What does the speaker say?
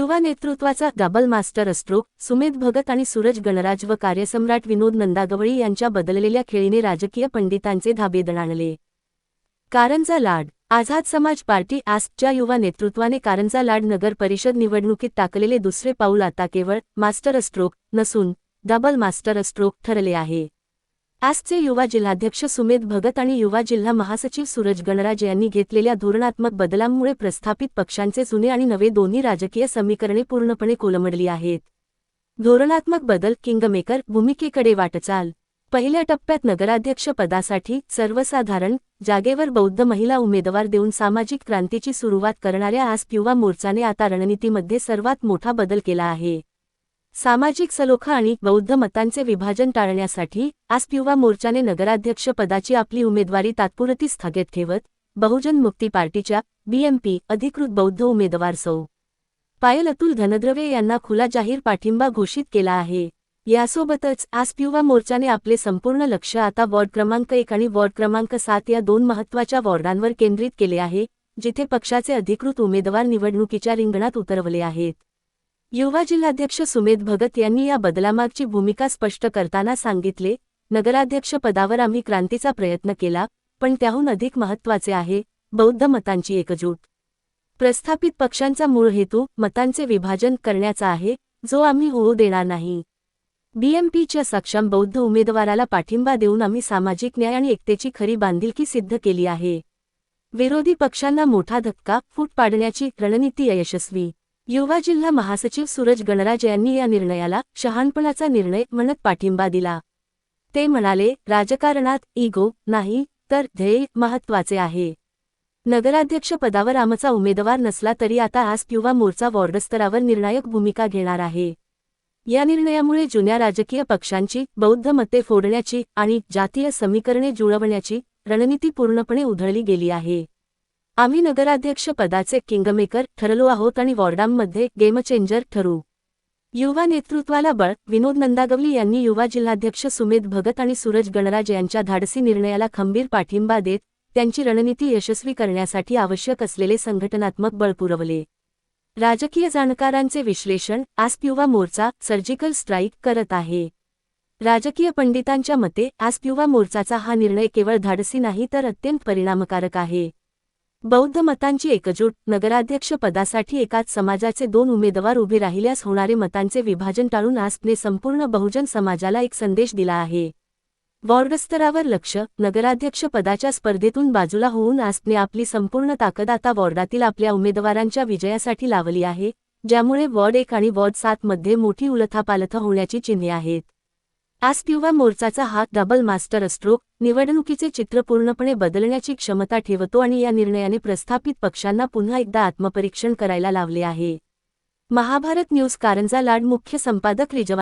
युवा नेतृत्वाचा double master stroke Sumedh Bhagat आणि सूरज गणराज व कार्यसम्राट विनोद नंदागवळी यांच्या बदललेल्या खेळीने राजकीय पंडितांचे धाबे दणाणले. कारंजा लाड. आझाद समाज पार्टी आस्कच्या युवा नेतृत्वाने कारंजा लाड नगर परिषद निवडणुकीत टाकलेले दुसरे पाऊल आता केवळ मास्टर स्ट्रोक नसून डबल मास्टर स्ट्रोक ठरले आहे. आजचे युवा जिल्हाध्यक्ष सुमेध भगत आणि युवा जिल्हा महासचिव सूरज गणराज यांनी घेतलेल्या धोरणात्मक बदलांमुळे प्रस्थापित पक्षांचे जुने आणि नवे दोन्ही राजकीय समीकरणे पूर्णपणे कोलमडली आहेत. धोरणात्मक बदल किंगमेकर भूमिकेकडे वाटचाल पहिल्या टप्प्यात नगराध्यक्ष पदासाठी सर्वसाधारण जागेवर बौद्ध महिला उमेदवार देऊन सामाजिक क्रांतीची सुरुवात करणाऱ्या आस्क युवा मोर्चाने आता रणनीतीमध्ये सर्वात मोठा बदल केला आहे. सामाजिक सलोखा आणि बौद्ध मतांचे विभाजन टाळण्यासाठी आज युवा मोर्चाने नगराध्यक्ष पदाची आपली उमेदवारी तात्पुरती स्थगित ठेवत बहुजन मुक्ती पार्टीच्या बीएमपी अधिकृत बौद्ध उमेदवार सौ. पायल अतुल धनद्रवे यांना खुला जाहीर पाठिंबा घोषित केला आहे. यासोबतच आज युवा मोर्चाने आपले संपूर्ण लक्ष आता वॉर्ड क्रमांक एक आणि वॉर्ड क्रमांक सात या दोन महत्त्वाच्या वॉर्डांवर केंद्रित केले आहे जिथे पक्षाचे अधिकृत उमेदवार निवडणुकीच्या रिंगणात उतरवले आहेत. युवा जिल्हाध्यक्ष सुमेध भगत यांनी या बदलामागची भूमिका स्पष्ट करताना सांगितले नगराध्यक्ष पदावर आम्ही क्रांतीचा प्रयत्न केला पण त्याहून अधिक महत्त्वाचे आहे बौद्ध मतांची एकजूट. प्रस्थापित पक्षांचा मूळ हेतू मतांचे विभाजन करण्याचा आहे जो आम्ही होऊ देणार नाही. बीएमपीच्या सक्षम बौद्ध उमेदवाराला पाठिंबा देऊन आम्ही सामाजिक न्याय आणि एकतेची खरी बांधिलकी सिद्ध केली आहे. विरोधी पक्षांना मोठा धक्का फूट पाडण्याची रणनीती यशस्वी. युवा जिल्हा महासचिव सूरज गणराज यांनी या निर्णयाला शहाणपणाचा निर्णय म्हणत पाठिंबा दिला. ते म्हणाले राजकारणात इगो नाही तर ध्येय महत्त्वाचे आहे. नगराध्यक्ष पदावर आमचा उमेदवार नसला तरी आता आज युवा मोर्चा वॉर्डस्तरावर निर्णायक भूमिका घेणार आहे. या निर्णयामुळे जुन्या राजकीय पक्षांची बौद्ध मते फोडण्याची आणि जातीय समीकरणे जुळवण्याची रणनीती पूर्णपणे उधळली गेली आहे. आम्ही नगराध्यक्ष पदाचे किंगमेकर ठरलो आहोत आणि वॉर्डांमध्ये गेमचेंजर ठरू. युवा नेतृत्वाला बळ विनोद नंदागवली यांनी युवा जिल्हाध्यक्ष सुमेध भगत आणि सूरज गणराज यांच्या धाडसी निर्णयाला खंबीर पाठिंबा देत त्यांची रणनीती यशस्वी करण्यासाठी आवश्यक असलेले संघटनात्मक बळ पुरवले. राजकीय जाणकारांचे विश्लेषण आस्प युवा मोर्चा सर्जिकल स्ट्राईक करत आहे. राजकीय पंडितांच्या मते आस्प युवा मोर्चाचा हा निर्णय केवळ धाडसी नाही तर अत्यंत परिणामकारक आहे. बौद्ध मतांची एकजूट नगराध्यक्ष पदासाठी एकाच समाजाचे दोन उमेदवार उभे राहिल्यास होणारे मतांचे विभाजन टाळून आस्कने संपूर्ण बहुजन समाजाला एक संदेश दिला आहे. वॉर्डस्तरावर लक्ष नगराध्यक्ष पदाच्या स्पर्धेतून बाजूला होऊन आस्कने आपली संपूर्ण ताकद आता वॉर्डातील आपल्या उमेदवारांच्या विजयासाठी लावली आहे ज्यामुळे वॉर्ड एक आणि वॉर्ड सातमध्ये मोठी उलथापालथ होण्याची चिन्हे आहेत. आस्क मोर्चाचा हा डबल मास्टर स्ट्रोक निवडणुकीचे चित्र पूर्णपणे बदलण्याची क्षमता ठेवतो आणि या निर्णयाने प्रस्थापित पक्षांना पुन्हा एकदा आत्मपरीक्षण करायला लावले आहे. महाभारत न्यूज कारंजा लाड मुख्य संपादक रिजवा